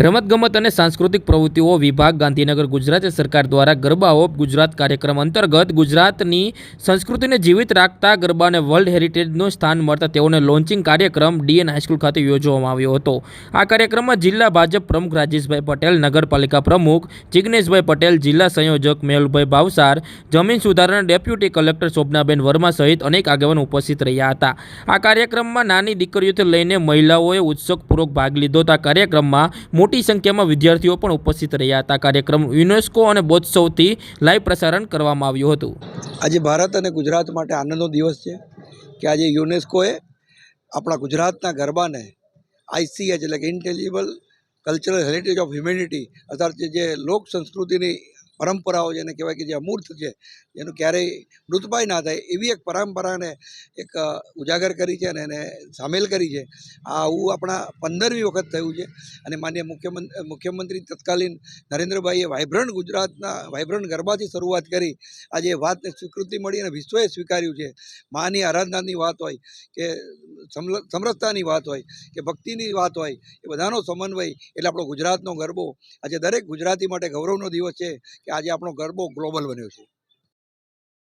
રમતગમત અને સાંસ્કૃતિક પ્રવૃત્તિઓ વિભાગ, ગાંધીનગર, ગુજરાત સરકાર દ્વારા ગરબા ઓફ ગુજરાત કાર્યક્રમ અંતર્ગત ગુજરાતની સંસ્કૃતિને જીવિત રાખતા ગરબાને વર્લ્ડ હેરિટેજનું સ્થાન મળતા તેઓને લોન્ચિંગ કાર્યક્રમ ડીએન હાઈસ્કૂલ ખાતે યોજવામાં આવ્યો હતો. આ કાર્યક્રમમાં જિલ્લા ભાજપ પ્રમુખ રાજેશભાઈ પટેલ, નગરપાલિકા પ્રમુખ જિગ્નેશભાઈ પટેલ, જિલ્લા સંયોજક મેહુલભાઈ ભાવસાર જમીન સુધારણા ડેપ્યુટી કલેક્ટર શોભનાબેન વર્મા સહિત અનેક આગેવાનો ઉપસ્થિત રહ્યા હતા. આ કાર્યક્રમમાં નાની દીકરીઓથી લઈને મહિલાઓએ ઉત્સુકપૂર્વક ભાગ લીધો. આ કાર્યક્રમમાં મોટી સંખ્યામાં વિદ્યાર્થીઓ પણ ઉપસ્થિત રહ્યા હતા. કાર્યક્રમ યુનેસ્કો અને બોત્સવથી લાઈવ પ્રસારણ કરવામાં આવ્યું હતું. આજે ભારત અને ગુજરાત માટે આનંદનો દિવસ છે કે આજે યુનેસ્કોએ આપણા ગુજરાતના ગરબાને આઈસીએચ એટલે કે intelligible cultural heritage of humanity જે- જે લોક સંસ્કૃતિની પરંપરાઓ જેને કહેવાય કે જે અમૂર્ત છે જેનું ક્યારેય મૃતપાય ના થાય, એવી એક પરંપરાને એક ઉજાગર કરી છે અને એને સામેલ કરી છે. આ આવું આપણા પંદરમી વખત થયું છે અને માન્ય મુખ્યમંત્રી મુખ્યમંત્રી તત્કાલીન નરેન્દ્રભાઈએ વાઇબ્રન્ટ ગુજરાતના વાઇબ્રન્ટ ગરબાથી શરૂઆત કરી, આજે વાતને સ્વીકૃતિ મળી અને વિશ્વએ સ્વીકાર્યું છે. માની આરાધનાની વાત હોય કે સમરસતાની વાત હોય કે ભક્તિની વાત હોય, એ બધાનો સમન્વય, એટલે આપણો ગુજરાતનો ગરબો. આજે દરેક ગુજરાતી માટે ગૌરવનો દિવસ છે કે આજે આપણો ગરબો ગ્લોબલ બન્યો છે.